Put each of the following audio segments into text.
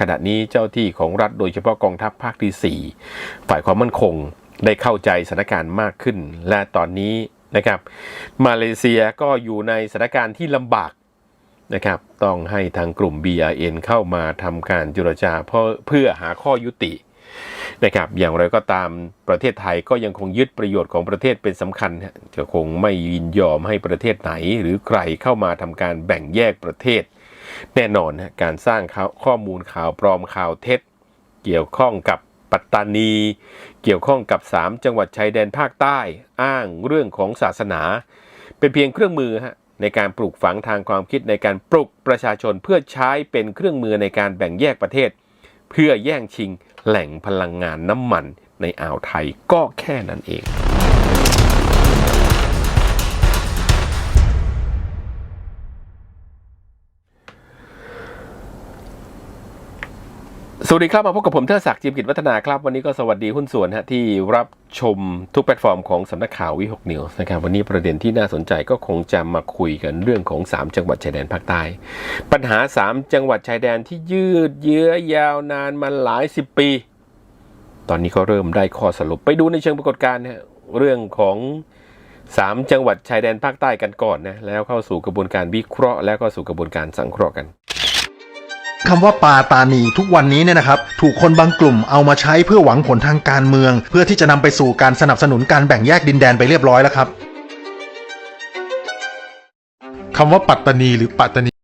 ขณะนี้เจ้าที่ของรัฐโดยเฉพาะกองทัพภาคที่ 4 ฝ่ายความมั่นคงได้เข้าใจสถานการณ์มากขึ้น และตอนนี้นะครับ มาเลเซียก็อยู่ในสถานการณ์ที่ลำบากนะครับต้องให้ทางกลุ่ม BRN เข้ามาทำการเจรจาเพื่อเพื่อหาข้อยุตินะครับอย่างไรก็ตามประเทศไทยก็ยังคงยึดประโยชน์ของประเทศเป็นสำคัญ จะคงไม่ยินยอมให้ประเทศไหนหรือใครเข้ามาทำการแบ่งแยกประเทศ แน่นอนนะการสร้างข่าวข้อมูลข่าวปลอมข่าวเท็จ เกี่ยวข้องกับปัตตานี เกี่ยวข้องกับ 3 จังหวัดชายแดนภาคใต้ อ้างเรื่องของศาสนา เป็นเพียงเครื่องมือฮะในการปลูกฝังทางความคิดในการปลุกประชาชนเพื่อใช้เป็นเครื่องมือในการแบ่งแยกประเทศ เพื่อแย่งชิงแหล่งพลังงานน้ำมันในอ่าวไทยก็แค่นั้นเอง สวัสดีครับ มาพบกับผมเทิดศักดิ์จิมกิจวัฒนาครับ วันนี้ก็สวัสดีหุ้นส่วนฮะที่รับชมทุกแพลตฟอร์มของสำนักข่าววิหกนิวส์นะครับวันนี้ประเด็นที่น่าสนใจก็คงจะมาคุยกันเรื่องของ 3 จังหวัดชายแดนภาคใต้ ปัญหา 3 จังหวัดชายแดนที่ยืดเยื้อยาวนานมาหลายสิบปี ตอนนี้ก็เริ่มได้ข้อสรุปไปดูในเชิงปรากฏการณ์นะเรื่องของ3จังหวัดชายแดนภาคใต้กันก่อนนะแล้วเข้าสู่กระบวนการวิเคราะห์ แล้วก็สู่กระบวนการสังเคราะห์กัน คำว่าปาตานีทุกวันนี้เนี่ยนะครับถูกคนบางกลุ่มเอามาใช้เพื่อหวังผลทางการเมือง เพื่อที่จะนำไปสู่การสนับสนุนการแบ่งแยกดินแดนไปเรียบร้อยแล้วครับคำว่าปัตตานีหรือปัตตานี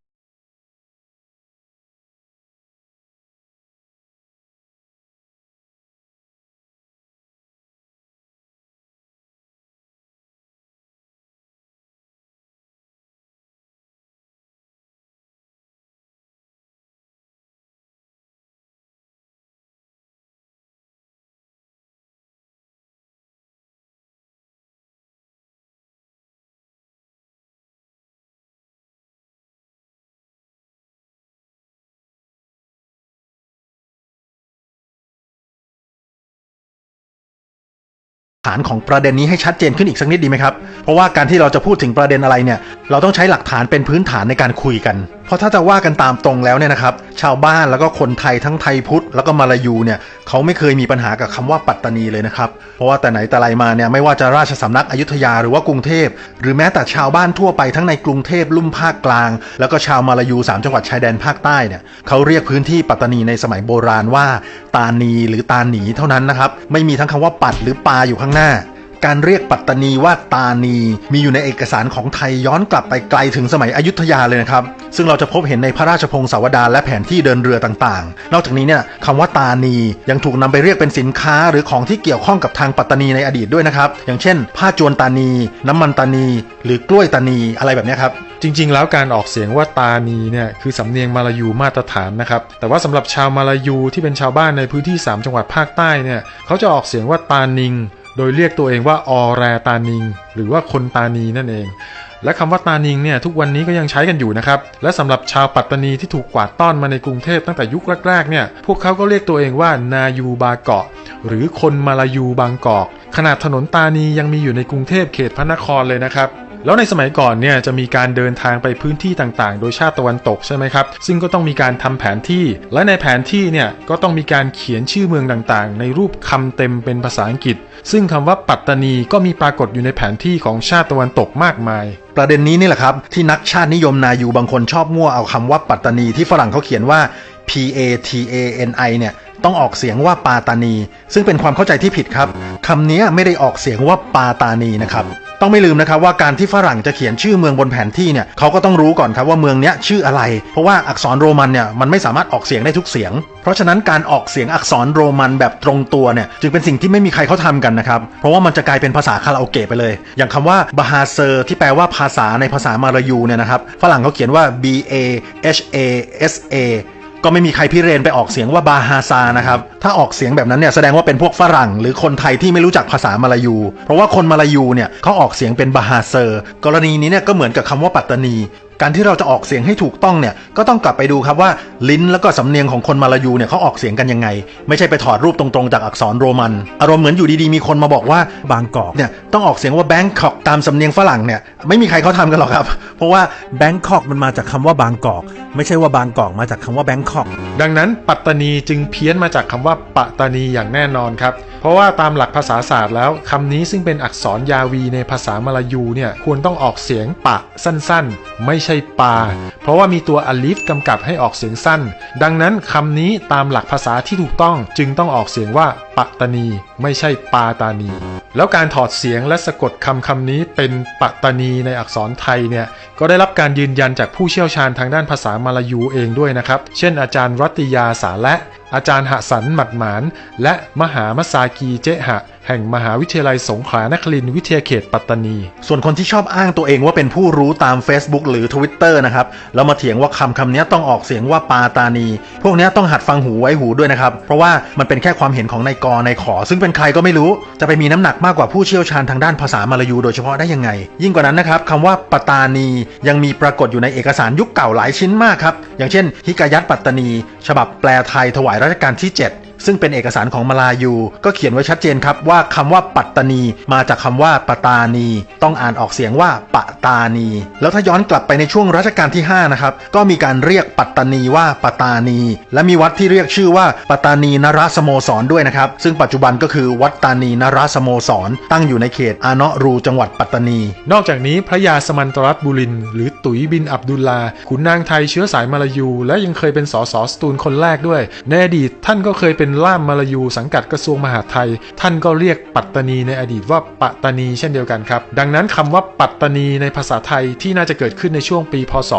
ฐานของประเด็นนี้ให้ชัดเจนขึ้นอีกสักนิดดีไหมครับ เพราะว่าการที่เราจะพูดถึงประเด็นอะไรเนี่ย เราต้องใช้หลักฐานเป็นพื้นฐานในการคุยกัน เพราะถ้าจะว่ากันตามตรงแล้วเนี่ยนะครับ ชาวบ้านแล้วก็คนไทยทั้งไทยพุทธ แล้วก็มาลายูเนี่ยเขาไม่เคยมีปัญหากับคำว่าปัตตานีเลยนะครับ เพราะว่าแต่ไหนแต่ไรมาเนี่ยไม่ว่าจะราชสำนักอยุธยาหรือว่ากรุงเทพ หรือแม้แต่ชาวบ้านทั่วไปทั้งในกรุงเทพลุ่มภาคกลาง แล้วก็ชาวมาลายูสามจังหวัดชายแดนภาคใต้เนี่ยเขาเรียกพื้นที่ปัตตานีในสมัยโบราณว่า ตานีหรือตาหนีเท่านั้นนะครับไม่มีทั้งคำว่าปัดหรือปาอยู่ข้างหน้า การเรียกปัตตานีว่าตานี มีอยู่ในเอกสารของไทยย้อนกลับไปไกลถึงสมัยอยุธยาเลยนะครับ ซึ่งเราจะพบเห็นในพระราชพงศาวดารและแผนที่เดินเรือต่างๆ นอกจากนี้เนี่ยคำว่าตานียังถูกนำไปเรียกเป็นสินค้าหรือของที่เกี่ยวข้องกับทางปัตตานีในอดีตด้วยนะครับ อย่างเช่น ผ้าจวนตานี น้ำมันตานี หรือกล้วยตานีอะไรแบบนี้ครับจริง ๆ แล้วการออกเสียงว่าตานีเนี่ยคือสำเนียงมาลายูมาตรฐานนะครับ แต่ว่าสำหรับชาวมาลายูที่เป็นชาวบ้านในพื้นที่ 3 จังหวัดภาคใต้เนี่ยเขาจะออกเสียงว่าตานิง โดยเรียกตัวเองว่าออแรตานิง หรือว่าคนตานีนั่นเอง และคำว่าตานิงเนี่ยทุกวันนี้ก็ยังใช้กันอยู่นะครับ และสำหรับชาวปัตตานีที่ถูกกวาดต้อนมาในกรุงเทพตั้งแต่ยุคแรกๆเนี่ยพวกเขาก็เรียกตัวเองว่านายูบาเกาะ หรือคนมาลายูบางกอก ขนาดถนนตานียังมีอยู่ในกรุงเทพเขตพระนครเลยนะครับ แล้วในสมัยก่อนเนี่ยจะมีการเดินทางไปพื้นที่ต่างๆ โดยชาติตะวันตกใช่ไหมครับ ซึ่งก็ต้องมีการทำแผนที่ และในแผนที่เนี่ยก็ต้องมีการเขียนชื่อเมืองต่างๆ ในรูปคำเต็มเป็นภาษาอังกฤษ ซึ่งคำว่าปัตตานีก็มีปรากฏอยู่ในแผนที่ของชาติตะวันตกมากมายประเด็นนี้นี่แหละครับ ที่นักชาตินิยมนายูบางคนชอบมั่วเอาคำว่าปัตตานีที่ฝรั่งเขาเขียนว่า P A T A N I เนี่ยต้องออกเสียงว่าปาตานี ซึ่งเป็นความเข้าใจที่ผิดครับคำนี้ไม่ได้ออกเสียงว่าปาตานีนะครับ ต้องไม่ลืมนะครับว่าการที่ฝรั่งจะเขียนชื่อเมืองบนแผนที่เนี่ยเขาก็ต้องรู้ก่อนครับว่าเมืองเนี้ยชื่ออะไร เพราะว่าอักษรโรมันเนี่ยมันไม่สามารถออกเสียงได้ทุกเสียง เพราะฉะนั้นการออกเสียงอักษรโรมันแบบตรงตัวเนี่ยจึงเป็นสิ่งที่ไม่มีใครเขาทำกันนะครับ เพราะว่ามันจะกลายเป็นภาษาคาราโอเกะไปเลย อย่างคำว่าบาฮาเซอร์ที่แปลว่าภาษาในภาษามาลายูเนี่ยนะครับฝรั่งเขาเขียนว่า B A H A S A ก็ไม่มีใครพิเรนไปออกเสียงว่าบาฮาซานะครับ ถ้าออกเสียงแบบนั้นเนี่ยแสดงว่าเป็นพวกฝรั่ง หรือคนไทยที่ไม่รู้จักภาษามาลายู เพราะว่าคนมาลายูเนี่ยเขาออกเสียงเป็นบาฮาเซอร์ กรณีนี้เนี่ยก็เหมือนกับคำว่าปัตตานี การที่เราจะออกเสียงให้ถูกต้องเนี่ยก็ต้องกลับไปดูครับว่าลิ้นแล้วก็สำเนียงของคนมาลายูเนี่ยเขาออกเสียงกันยังไง ไม่ใช่ไปถอดรูปตรงๆจากอักษรโรมัน อารมณ์เหมือนอยู่ดีๆมีคนมาบอกว่าบางกอกเนี่ยต้องออกเสียงว่าแบงคอกตามสำเนียงฝรั่งเนี่ยไม่มีใครเขาทำกันหรอกครับ เพราะว่าแบงคอกมันมาจากคำว่าบางกอก ไม่ใช่ว่าบางกอกมาจากคำว่าแบงคอกดังนั้นปัตตานีจึงเพี้ยนมาจากคำว่าปัตตานีอย่างแน่นอนครับ เพราะว่าตามหลักภาษาศาสตร์แล้วคำนี้ซึ่งเป็นอักษรยาวีในภาษามลายูเนี่ยควรต้องออกเสียงปะสั้นๆ ไม่ใช่ปา เพราะว่ามีตัวอลิฟกำกับให้ออกเสียงสั้น ดังนั้นคำนี้ตามหลักภาษาที่ถูกต้องจึงต้องออกเสียงว่าปัตตานีไม่ใช่ปาตานี แล้วการถอดเสียงและสะกดคำคำนี้เป็นปัตตานีในอักษรไทยเนี่ยก็ได้รับการยืนยันจากผู้เชี่ยวชาญทางด้านภาษามลายูเองด้วยนะครับ เช่นอาจารย์รัตติยาสาและ อาจารย์หสันหมัดหมาน และมหามสากีเจหะแห่งมหาวิทยาลัยสงขลานครินทร์วิทยาเขตปัตตานี ส่วนคนที่ชอบอ้างตัวเองว่าเป็นผู้รู้ตาม Facebook หรือ Twitter นะครับแล้วมาเถียงว่าคำคำนี้ต้องออกเสียงว่าปาตานี พวกนี้ต้องหัดฟังหูไว้หูด้วยนะครับ เพราะว่ามันเป็นแค่ความเห็นของนายกนายขอ ซึ่งเป็นใครก็ไม่รู้จะไปมีน้ำหนักมากกว่าผู้เชี่ยวชาญทางด้านภาษามาลายูโดยเฉพาะได้ยังไง ยิ่งกว่านั้นนะครับคำว่าปตานียังมีปรากฏอยู่ในเอกสารยุคเก่าหลายชิ้นมากครับอย่างเช่นฮิกายัตปัตตานี ฉบับแปลไทยถวายรัชกาลที่ 7 ซึ่งเป็นเอกสารของมาลายู ก็เขียนไว้ชัดเจนครับว่าคำว่าปัตตานี มาจากคำว่าปตานี ต้องอ่านออกเสียงว่าปะตานี แล้วถ้าย้อนกลับไปในช่วงรัชกาลที่ 5 นะครับ ก็มีการเรียกปัตตานีว่าปตานี และมีวัดที่เรียกชื่อว่าปตานีนราสโมสรด้วยนะครับ ซึ่งปัจจุบันก็คือวัดตานีนราสโมสร ตั้งอยู่ในเขตอาเนะรูจังหวัดปัตตานี นอกจากนี้พระยาสมันตรัตบุริน หรือตุ๋ยบินอับดุลลา ขุนนางไทยเชื้อสายมาลายู และยังเคยเป็นสสสตูลคนแรกด้วยในอดีตท่านก็เคยเป็นล่ามมาลายูสังกัดกระทรวงมหาดไทย ท่านก็เรียกปัตตานีในอดีตว่าปัตตานีเช่นเดียวกันครับ ดังนั้นคำว่าปัตตานีในภาษาไทยที่น่าจะเกิดขึ้นในช่วงปี พศ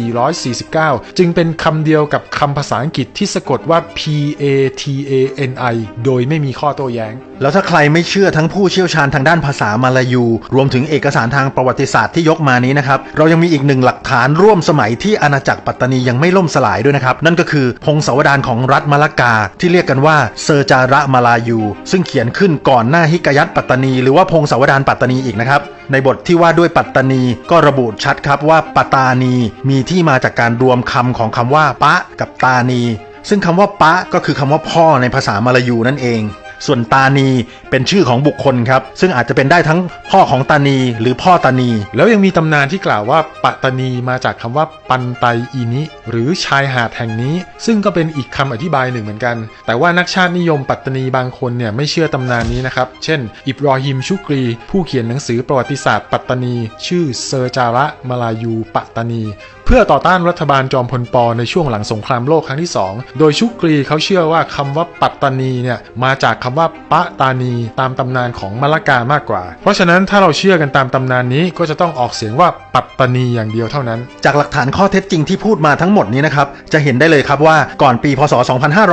2449 จึงเป็นคำเดียวกับคำภาษาอังกฤษที่สะกดว่า P A T A N I โดยไม่มีข้อโต้แย้ง แล้วถ้าใครไม่เชื่อทั้งผู้เชี่ยวชาญทางด้านภาษามาลายู รวมถึงเอกสารทางประวัติศาสตร์ที่ยกมานี้นะครับ เรายังมีอีกหนึ่งหลักฐานร่วมสมัยที่อาณาจักรปัตตานียังไม่ล่มสลายด้วยนะครับ นั่นก็คือพงศาวดารของรัฐมะละกาที่เรียกกันว่าเซอร์จาระมาลายู ซึ่งเขียนขึ้นก่อนหน้าฮิกายัตปัตตานี หรือว่าพงศาวดารปัตตานีอีกนะครับ ในบทที่ว่าด้วยปัตตานีก็ระบุชัดครับว่าปัตตานีมีที่มาจากการรวมคำของคำว่าปะกับตานี ซึ่งคำว่าปะก็คือคำว่าพ่อในภาษามาลายูนั่นเอง ส่วนตานีเป็นชื่อของบุคคลครับ ซึ่งอาจจะเป็นได้ทั้งพ่อของตานีหรือพ่อตานี แล้วยังมีตำนานที่กล่าวว่าปัตตานีมาจากคำว่าปันไตอีนิ หรือชายหาดแห่งนี้ ซึ่งก็เป็นอีกคำอธิบายหนึ่งเหมือนกัน แต่ว่านักชาตินิยมปัตตานีบางคนเนี่ยไม่เชื่อตำนานนี้นะครับ เช่น อิบรอฮิมชุกรี ผู้เขียนหนังสือประวัติศาสตร์ปัตตานี ชื่อเซอร์จาระมาลายูปัตตานีเพื่อต่อต้านรัฐบาลจอมพลปในช่วงหลังสงครามโลกครั้งที่ 2 โดยชุกรีเขาเชื่อว่าคำว่าปัตตานีเนี่ยมาจากคำว่าปะตานีตามตำนานของมละกามากกว่า เพราะฉะนั้นถ้าเราเชื่อกันตามตำนานนี้ก็จะต้องออกเสียงว่าปัตตานีอย่างเดียวเท่านั้น จากหลักฐานข้อเท็จจริงที่พูดมาทั้งหมดนี้นะครับจะเห็นได้เลยครับว่าก่อนปีพศ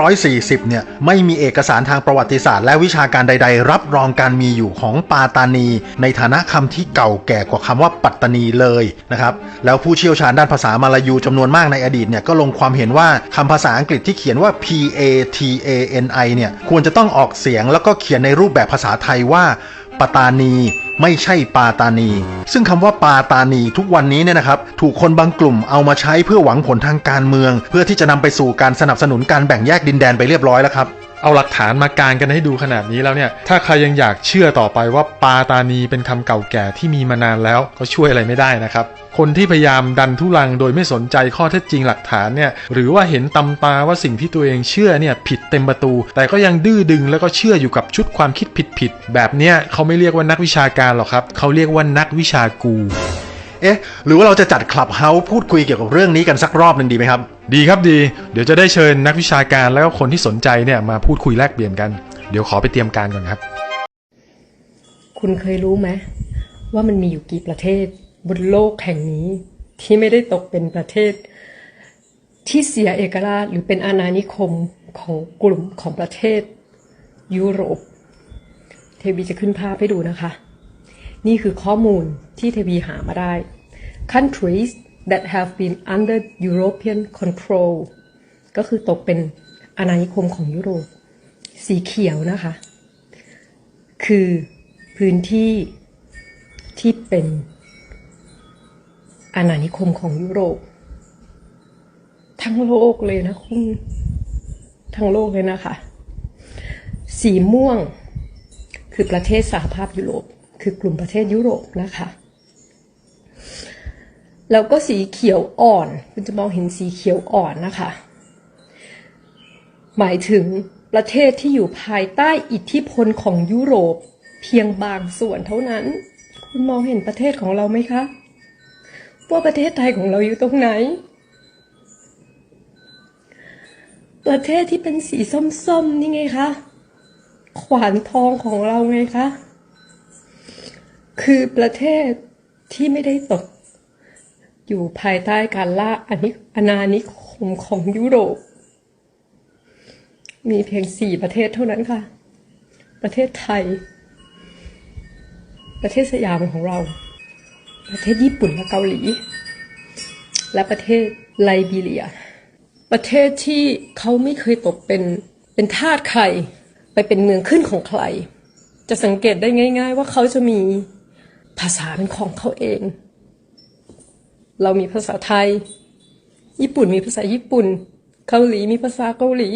2540 เนี่ยไม่มีเอกสารทางประวัติศาสตร์และวิชาการใด ๆ รับรองการมีอยู่ของปาตานี ในฐานะคำที่เก่าแก่กว่าคำว่าปัตตานีเลยนะครับแล้วผู้เชี่ยวชาญด้านภาษามาลายูจำนวนมากในอดีตเนี่ยก็ลงความเห็นว่าคำภาษาอังกฤษที่เขียนว่า P A T A N I เนี่ยควรจะต้องออกเสียงแล้วก็เขียนในรูปแบบภาษาไทยว่าปตานีไม่ใช่ปาตานี ซึ่งคำว่าปาตานีทุกวันนี้เนี่ยนะครับ ถูกคนบางกลุ่มเอามาใช้เพื่อหวังผลทางการเมือง เพื่อที่จะนำไปสู่การสนับสนุนการแบ่งแยกดินแดนไปเรียบร้อยแล้วครับ เอาหลักฐานมากางกันให้ดูขนาดนี้แล้วเนี่ย ถ้าใครยังอยากเชื่อต่อไปว่าปาตานีเป็นคำเก่าแก่ที่มีมานานแล้วก็ช่วยอะไรไม่ได้นะครับ คนที่พยายามดันทุลังโดยไม่สนใจข้อเท็จจริงหลักฐานเนี่ยหรือว่าเห็นตำตาว่าสิ่งที่ตัวเองเชื่อเนี่ยผิดเต็มประตู แต่ก็ยังดื้อดึงแล้วก็เชื่ออยู่กับชุดความคิดผิดๆแบบเนี้ยเขาไม่เรียกว่านักวิชาการหรอกครับเขาเรียกว่านักวิชากู เอ๊ะ หรือว่าเราจะจัดคลับเฮาส์พูดคุยเกี่ยวกับเรื่องนี้กันสักรอบหนึ่งดีไหมครับ ดีครับดี เดี๋ยวจะได้เชิญนักวิชาการแล้วก็คนที่สนใจเนี่ยมาพูดคุยแลกเปลี่ยนกัน เดี๋ยวขอไปเตรียมการก่อนครับ คุณเคยรู้ไหมว่ามันมีอยู่กี่ประเทศบนโลกแห่งนี้ ที่ไม่ได้ตกเป็นประเทศ ที่เสียเอกราชหรือเป็นอาณานิคมของกลุ่มของประเทศ ยุโรป เทวีจะขึ้นภาพให้ดูนะคะ นี่คือข้อมูล ที่เทวีหามาได้ countries that have been under European control ก็คือตกเป็นอาณานิคมของยุโรป สีเขียวนะคะ คือพื้นที่ที่เป็นอาณานิคมของยุโรป ทั้งโลกเลยนะคุณ ทั้งโลกเลยนะคะ สีม่วงคือประเทศสหภาพยุโรป คือกลุ่มประเทศยุโรปนะคะ แล้วก็สีเขียวอ่อน คุณจะมองเห็นสีเขียวอ่อนนะคะ หมายถึงประเทศที่อยู่ภายใต้อิทธิพลของยุโรปเพียงบางส่วนเท่านั้น คุณมองเห็นประเทศของเราไหมคะ ว่าประเทศไทยของเราอยู่ตรงไหน ประเทศที่เป็นสีส้มๆนี่ไงคะ ขวานทองของเราไงคะ คือประเทศที่ไม่ได้ตก อยู่ภายใต้การล่าอาณาอาณานิคมของยุโรป มีเพียงสี่ประเทศเท่านั้นค่ะ ประเทศไทย ประเทศสยามของเรา ประเทศญี่ปุ่นและเกาหลี และประเทศไลบีเรีย ประเทศที่เขาไม่เคยตกเป็นเป็นทาสใคร ไปเป็นเมืองขึ้นของใคร จะสังเกตได้ง่าย ๆ ว่าเขาจะมีภาษาเป็นของเขาเอง เรามีภาษาไทย ญี่ปุ่นมีภาษาญี่ปุ่น เกาหลีมีภาษาเกาหลี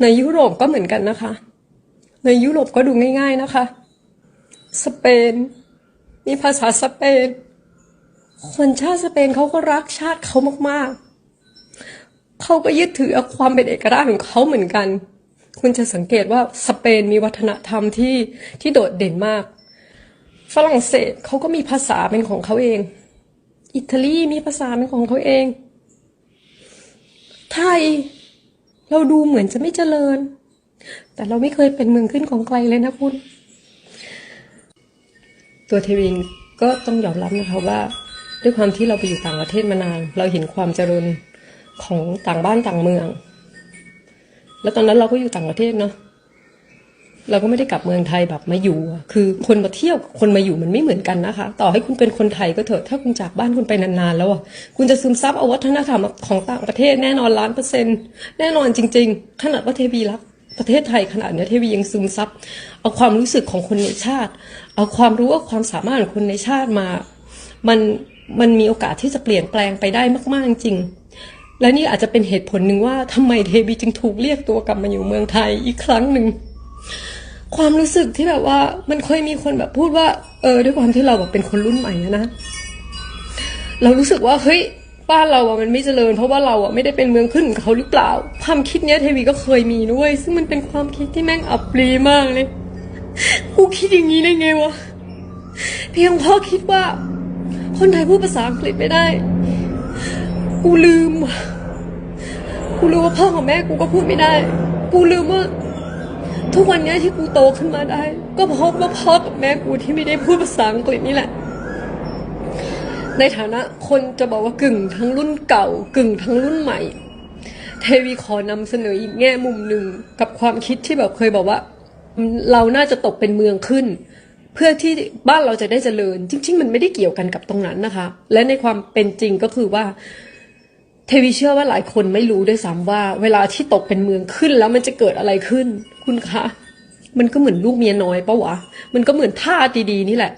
ในยุโรปก็เหมือนกันนะคะ ในยุโรปก็ดูง่าย ๆนะคะ สเปน มีภาษาสเปนคนชาติสเปนเขาก็รักชาติเขามากๆ เขาก็ยึดถือความเป็นเอกราชของเขาเหมือนกัน คุณจะสังเกตว่าสเปนมีวัฒนธรรมที่ที่โดดเด่นมาก ฝรั่งเศสเขาก็มีภาษาเป็นของเขาเอง อิตาลีมีภาษาเป็นของเขาเอง ไทย เราดูเหมือนจะไม่เจริญ แต่เราไม่เคยเป็นเมืองขึ้นของใครเลยนะคุณ ตัวเทวิงก็ต้องยอมรับนะคะว่า ด้วยความที่เราไปอยู่ต่างประเทศมานาน เราเห็นความเจริญของต่างบ้านต่างเมือง แล้วตอนนั้นเราก็อยู่ต่างประเทศเนาะ เราก็ไม่ได้กลับเมืองไทยแบบมาอยู่ คือคนมาเที่ยวกับคนมาอยู่มันไม่เหมือนกันนะคะ ต่อให้คุณเป็นคนไทยก็เถอะ ถ้าคุณจากบ้านคุณไปนานๆแล้วอะคุณจะซึมซับเอาวัฒนธรรมของต่างประเทศแน่นอนล้านเปอร์เซ็นต์แน่นอนจริง ๆ ขนาดว่าเทวีรักประเทศไทยขนาดเนี้ยเทวียังซึมซับเอาความรู้สึกของคนในชาติ เอาความรู้เอาความสามารถของคนในชาติมา มันมันมีโอกาสที่จะเปลี่ยนแปลงไปได้มากๆจริงและนี่อาจจะเป็นเหตุผลหนึ่งว่าทำไมเทบีจึงถูกเรียกตัวกลับมาอยู่เมืองไทยอีกครั้งหนึ่ง ความรู้สึกที่แบบว่ามันเคยมีคนแบบพูดว่า เออ ด้วยความที่เราแบบเป็นคนรุ่นใหม่อะนะ เรารู้สึกว่าเฮ้ยบ้านเราอะมันไม่เจริญ เพราะว่าเราอะไม่ได้เป็นเมืองขึ้นเขาหรือเปล่า ความคิดเนี้ยเทวีก็เคยมีด้วย ซึ่งมันเป็นความคิดที่แม่งอับปรีมากเลยกูคิดอย่างนี้ได้ไงวะเพียงเพราะคิดว่า คนไทยพูดภาษาอังกฤษไม่ได้ กูลืมวะกูรู้ว่าพ่อกับแม่กูก็พูดไม่ได้ กูลืมว่า ทุกวันนี้ที่กูโตขึ้นมาได้ ก็เพราะว่าพ่อกับแม่กูที่ไม่ได้พูดภาษาอังกฤษนี่แหละ ในฐานะคนจะบอกว่ากึ่งทั้งรุ่นเก่ากึ่งทั้งรุ่นใหม่ เทวีขอนำเสนออีกแง่มุมหนึ่งกับความคิดที่แบบเคยบอกว่า เราน่าจะตกเป็นเมืองขึ้น เพื่อที่บ้านเราจะได้เจริญ จริง ๆ มันไม่ได้เกี่ยวกันกับตรงนั้นนะคะ และในความเป็นจริงก็คือว่า เทวีเชื่อว่าหลายคนไม่รู้ด้วยซ้ำว่า เวลาที่ตกเป็นเมืองขึ้นแล้วมันจะเกิดอะไรขึ้น คุณคะ มันก็เหมือนลูกเมียน้อยปะวะ มันก็เหมือนท่าดีๆนี่แหละ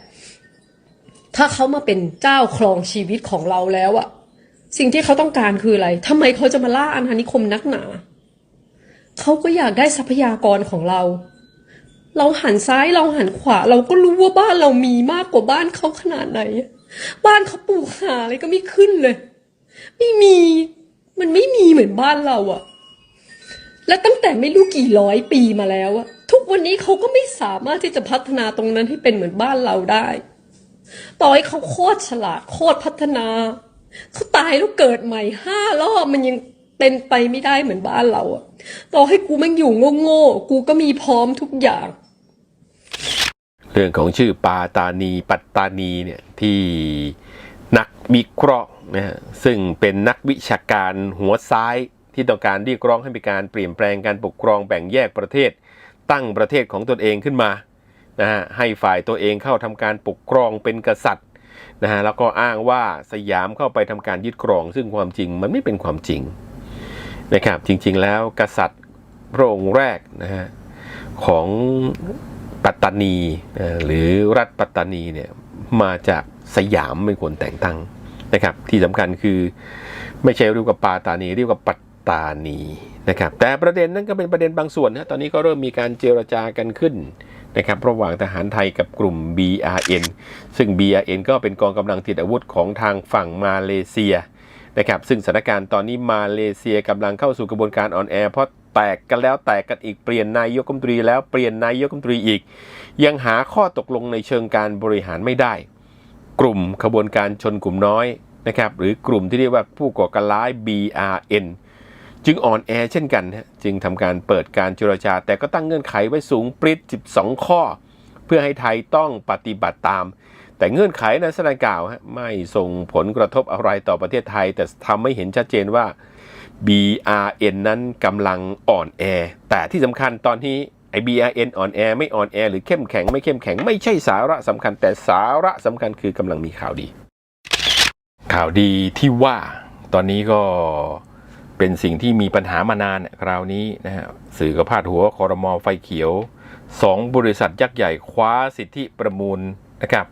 ถ้าเขามาเป็นเจ้าครองชีวิตของเราแล้วอะสิ่งที่เขาต้องการคืออะไรทำไมเขาจะมาล่าอาณานิคมนักหนา เขาก็อยากได้ทรัพยากรของเรา เราหันซ้ายเราหันขวา เราก็รู้ว่าบ้านเรามีมากกว่าบ้านเขาขนาดไหน บ้านเขาปลูกหาอะไรก็ไม่ขึ้นเลย ไม่มี มันไม่มีเหมือนบ้านเราอะและตั้งแต่ไม่รู้กี่ร้อยปีมาแล้วอะทุกวันนี้เขาก็ไม่สามารถที่จะพัฒนาตรงนั้นให้เป็นเหมือนบ้านเราได้ ต่อให้เขาโคตรฉลาดโคตรพัฒนา เขาตายแล้วเกิดใหม่ห้ารอบมันยังเป็นไปไม่ได้เหมือนบ้านเราอะต่อให้กูมันอยู่โง่ๆกูก็มีพร้อมทุกอย่าง เรื่องของชื่อปาตานีปัตตานีเนี่ยที่นักวิเคราะห์ นะซึ่งเป็นนักวิชาการหัวซ้ายที่ต้องการเรียกร้องให้มีการเปลี่ยนแปลงการปกครองแบ่งแยกประเทศ ตั้งประเทศของตนเองขึ้นมานะฮะให้ฝ่ายตัวเองเข้าทำการปกครองเป็นกษัตริย์นะฮะแล้วก็อ้างว่าสยามเข้าไปทำการยึดครอง ซึ่งความจริงมันไม่เป็นความจริงนะครับจริงๆแล้วกษัตริย์พระองค์แรกนะฮะของปัตตานีหรือรัฐปัตตานีเนี่ยมาจากสยามเป็นคนแต่งตั้ง นะครับ ที่สำคัญคือไม่ใช่เรียกว่าปาตานีเรียกว่าปัตตานีนะครับ แต่ประเด็นนั้นก็เป็นประเด็นบางส่วนนะตอนนี้ก็เริ่มมีการเจรจากันขึ้นนะครับระหว่างทหารไทยกับกลุ่ม BRN ซึ่ง BRN ก็เป็นกองกำลังติดอาวุธของทางฝั่งมาเลเซียนะครับซึ่งสถานการณ์ตอนนี้มาเลเซียกำลังเข้าสู่กระบวนการออนแอร์เพราะแตกกันแล้วแตกกันอีกเปลี่ยนนายกรัฐมนตรีแล้วเปลี่ยนนายกรัฐมนตรีอีก ยังหาข้อตกลงในเชิงการบริหารไม่ได้ กลุ่มขบวนการชนกลุ่มน้อยนะครับหรือกลุ่มที่เรียกว่าผู้ก่อการร้าย BRN จึงอ่อนแอเช่นกัน จึงทำการเปิดการเจรจา แต่ก็ตั้งเงื่อนไขไว้สูงปริด12 ข้อ เพื่อให้ไทยต้องปฏิบัติตาม แต่เงื่อนไขในสถานกล่าวฮะไม่ส่งผลกระทบอะไรต่อประเทศไทย แต่ทำให้เห็นชัดเจนว่า BRN นั้นกำลังอ่อนแอ แต่ที่สำคัญตอนนี้ ไอ้ BRN อ่อนแอไม่อ่อนแอหรือเข้มแข็งไม่เข้มแข็ง ไม่ใช่สาระสำคัญ แต่สาระสำคัญคือกำลังมีข่าวดี ข่าวดีที่ว่าตอนนี้ก็เป็นสิ่งที่มีปัญหามานานเนี่ยคราวนี้นะฮะสื่อก็พาดหัวคอรมอไฟเขียวสองบริษัทยักษ์ใหญ่คว้าสิทธิประมูลนะครับ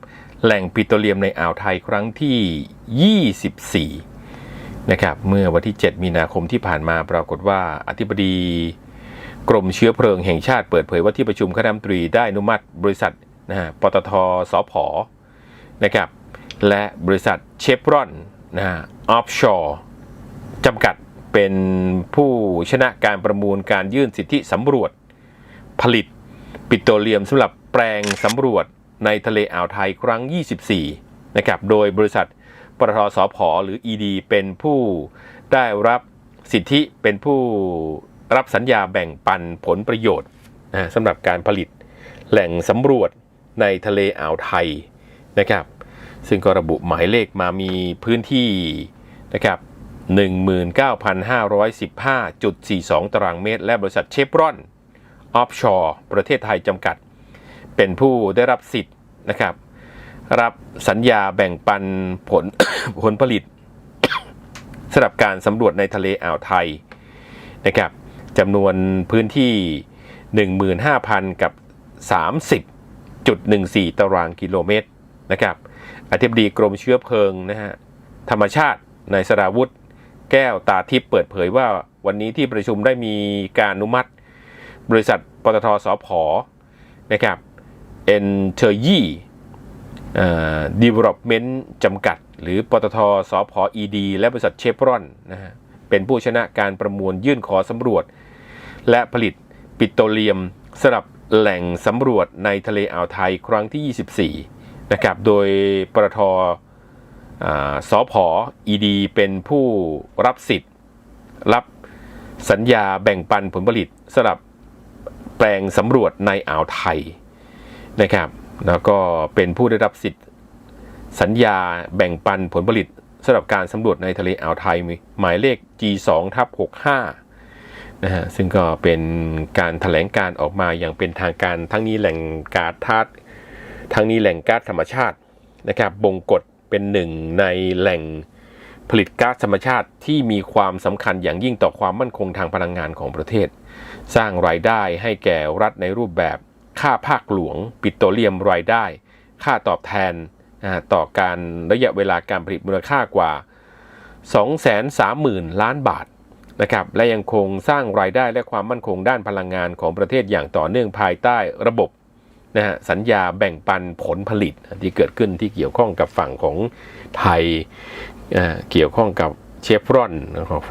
แหล่งปิโตรเลียมในอ่าวไทยครั้งที่ 24 นะครับ เมื่อวันที่ 7 มีนาคมที่ผ่านมาปรากฏว่าอธิบดี กรมเชื้อเพลิงแห่งชาติเปิดเผยว่าที่ประชุมคณะรัฐมนตรีได้อนุมัติบริษัทนะฮะปตทสพนะครับและบริษัทเชฟรอนนะฮะออฟชอร์จำกัดเป็นผู้ชนะการประมูลการยื่นสิทธิสำรวจ ผลิตปิโตรเลียมสำหรับแปลงสำรวจในทะเลอ่าวไทยครั้ง 24 นะครับ โดยบริษัทปตทสพหรือ ED เป็นผู้ได้รับสิทธิเป็นผู้ รับสัญญาแบ่งปันผลประโยชน์นะสำหรับการผลิตแหล่งสำรวจในทะเลอ่าวไทยนะครับ ซึ่งก็ระบุหมายเลขมามีพื้นที่นะครับ19,515.42 ตารางเมตร และบริษัทเชฟรอนออฟชอร์ประเทศไทยจำกัด เป็นผู้ได้รับสิทธิ์นะครับ รับสัญญาแบ่งปันผลผลผลิตสำหรับการสำรวจในทะเลอ่าวไทยนะครับ จำนวนพื้นที่ 15,000 กับ 30.14 ตารางกิโลเมตรนะครับอธิบดีกรมเชื้อเพลิงนะฮะธรรมชาติในายสราวุธ แก้วตาทิพย์เปิดเผยว่าวันนี้ที่ประชุมได้มีการอนุมัติ บริษัทปตทสพนะครับเอ็นเทอร์ยี่ Development จำกัด หรือปตทสพอ ED และบริษัทเชฟรอนนะฮะ เป็นผู้ชนะการประมูลยื่นขอสำรวจ และผลิตปิโตรเลียมสำหรับแหล่งสำรวจในทะเลอ่าวไทยครั้งที่ 24 นะครับ โดยปตทอ่าสพ ED เป็นผู้รับสิทธิ์ รับสัญญาแบ่งปันผลผลิตสำหรับแปลงสำรวจในอ่าวไทยนะครับ แล้วก็เป็นผู้ได้รับสิทธิ์สัญญาแบ่งปันผลผลิตำหรับการสำรวจในทะเลอ่าวไทยหมายเลข G2 ทับ65นะฮะซึ่งก็เป็นการถแถลงการออกมาอย่างเป็นทางการทั้งนี้แหล่งก๊าซธาตุทั้งนี้แหล่งก๊าซธรรมชาตินะครับบ่งกฎเป็นหนึ่งในแหล่งผลิตก๊าซธรรมชาติที่มีความสำคัญอย่างยิ่งต่อความมั่นคงทางพลังงานของประเทศ สร้างรายได้ให้แก่รัฐในรูปแบบ ค่าภาคหลวง ปิโตรเลียมรายได้ ค่าตอบแทน ต่อการระยะเวลาการผลิตมูลค่ากว่า 230,000 ล้านบาทนะครับและยังคงสร้างรายได้และความมั่นคงด้านพลังงานของประเทศอย่างต่อเนื่องภายใต้ระบบนะฮะสัญญาแบ่งปันผลผลิตที่เกิดขึ้นที่เกี่ยวข้องกับฝั่งของไทยเกี่ยวข้องกับเชฟรอน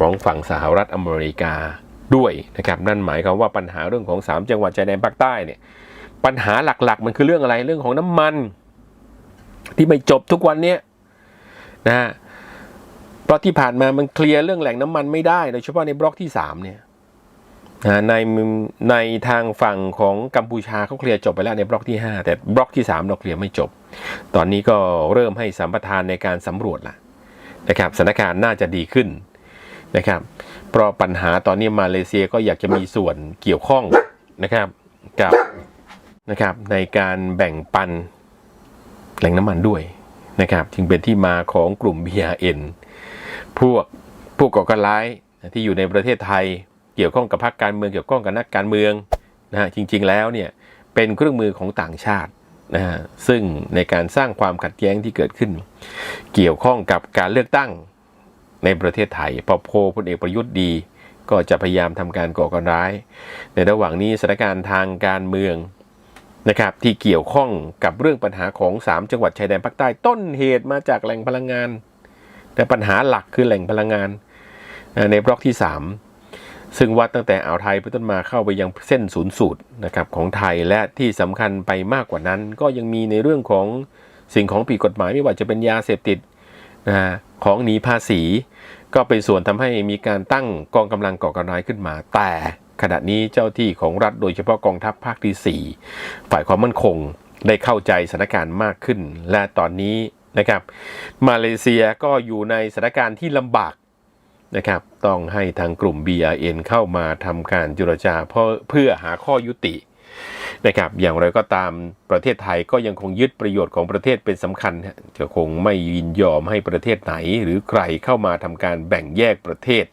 ของฝั่งสหรัฐอเมริกาด้วยนะครับนั่นหมายความว่าปัญหาเรื่องของ 3 จังหวัดชายแดนภาคใต้เนี่ยปัญหาหลักๆ มันคือเรื่องอะไรเรื่องของน้ำมัน ที่ไม่จบทุกวันเนี้ยนะฮะเพราะที่ผ่านมามันเคลียร์เรื่องแหล่งน้ำมันไม่ได้โดยเฉพาะในบล็อกที่สามเนี่ยในในทางฝั่งของกัมพูชาเขาเคลียร์จบไปแล้วในบล็อกที่ 5 แต่บล็อกที่ 3 เราเคลียร์ไม่จบ ตอนนี้ก็เริ่มให้สัมปทานในการสำรวจละนะครับสถานการณ์น่าจะดีขึ้นนะครับเพราะปัญหาตอนนี้มาเลเซียก็อยากจะมีส่วนเกี่ยวข้องนะครับกับนะครับในการแบ่งปัน แหล่งน้ำมันด้วยนะครับ จึงเป็นที่มาของกลุ่ม BRN พวกผู้ก่อการร้ายที่อยู่ในประเทศไทยเกี่ยวข้องกับพรรคการเมืองเกี่ยวข้องกับนักการเมืองนะฮะจริง ๆแล้วเนี่ยเป็นเครื่องมือของต่างชาตินะฮะซึ่งในการสร้างความขัดแย้งที่เกิดขึ้น เกี่ยวข้องกับการเลือกตั้งในประเทศไทยพอโพลพลเอกประยุทธ์ดี ก็จะพยายามทำการก่อการร้าย ในระหว่างนี้สถานการณ์ทางการเมือง นะครับที่เกี่ยวข้องกับเรื่องปัญหาของ 3 จังหวัดชายแดนภาคใต้ต้นเหตุมาจากแหล่งพลังงาน แต่ปัญหาหลักคือแหล่งพลังงานในบล็อกที่ 3 ซึ่งวัดตั้งแต่อ่าวไทยไปต้นมาเข้าไปยังเส้นศูนย์สูตรนะครับของไทยและที่สำคัญไปมากกว่านั้น ก็ยังมีในเรื่องของสิ่งของผิดกฎหมายไม่ว่าจะเป็นยาเสพติดนะของหนีภาษี ก็เป็นส่วนทำให้มีการตั้งกองกำลังก่อการร้ายขึ้นมาแต่ ขณะนี้เจ้าที่ของรัฐโดยเฉพาะกองทัพภาคที่ 4 ฝ่ายความมั่นคงได้เข้าใจสถานการณ์มากขึ้น และตอนนี้นะครับ มาเลเซียก็อยู่ในสถานการณ์ที่ลำบากนะครับ ต้องให้ทางกลุ่ม BRN เข้ามาทำการเจรจาเพื่อเพื่อหาข้อยุตินะครับ อย่างไรก็ตามประเทศไทยก็ยังคงยึดประโยชน์ของประเทศเป็นสำคัญ จะคงไม่ยินยอมให้ประเทศไหนหรือใครเข้ามาทำการแบ่งแยกประเทศ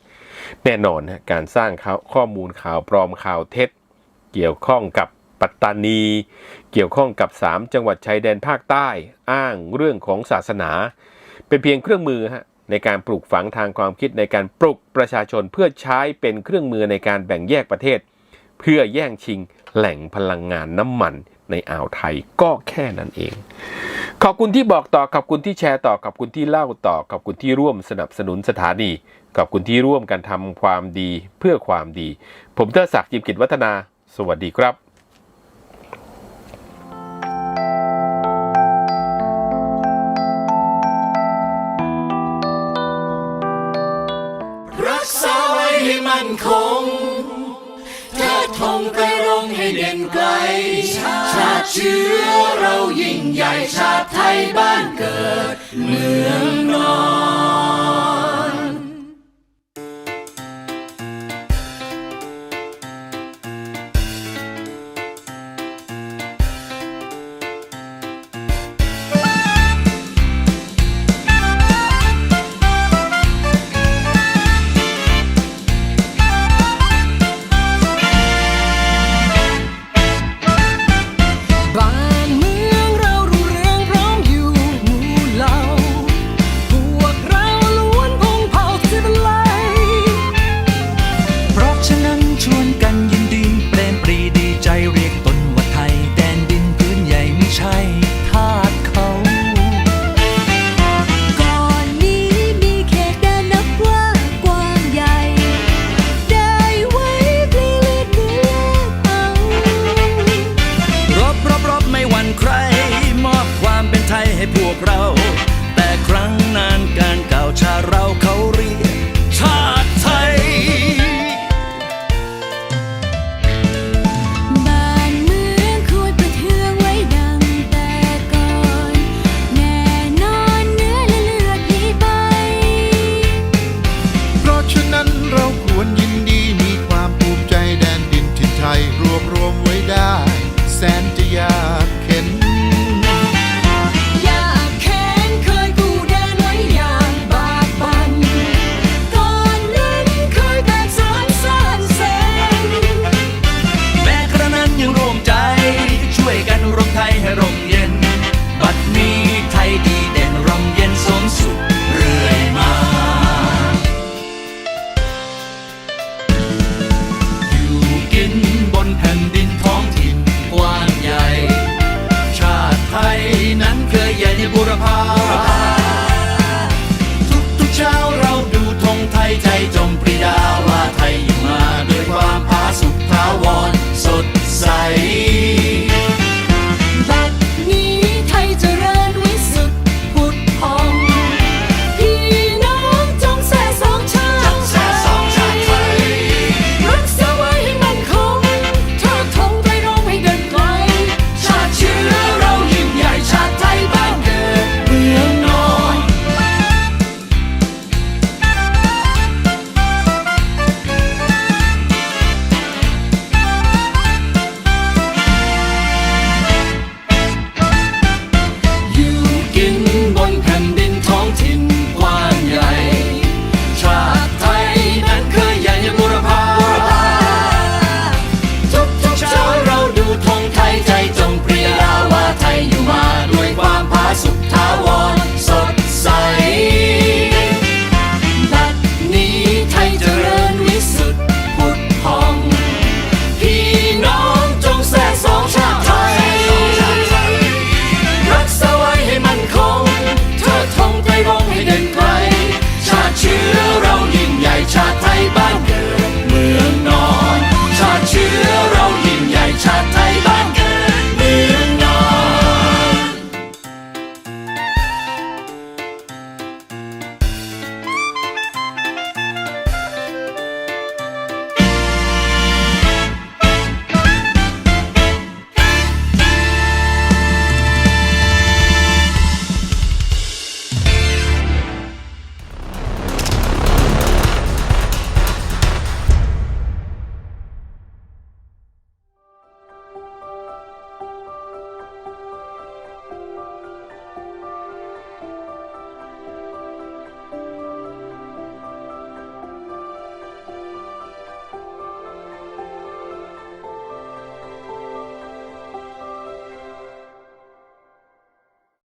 แน่นอนฮะการสร้างข่าวข้อมูลข่าวปลอมข่าวเท็จ เกี่ยวข้องกับปัตตานี เกี่ยวข้องกับ 3 จังหวัดชายแดนภาคใต้ อ้างเรื่องของศาสนา เป็นเพียงเครื่องมือฮะในการปลูกฝังทางความคิดในการปลุกประชาชนเพื่อใช้เป็นเครื่องมือในการแบ่งแยกประเทศ เพื่อแย่งชิงแหล่งพลังงานน้ำมันในอ่าวไทยก็แค่นั้นเอง ขอบคุณที่บอกต่อ ขอบคุณที่แชร์ต่อ ขอบคุณที่เล่าต่อ ขอบคุณที่ร่วมสนับสนุนสถานี ขอบคุณที่ร่วมกันทำความดีเพื่อความดี ผมเทอศักดิ์จิมกิจวัฒนา สวัสดีครับรักษาไว้ให้มั่นคงเทิดธงไปรงให้เด่นไกล ชาติเชื้อเรายิ่งใหญ่ชาติไทยบ้านเกิด เมืองนอน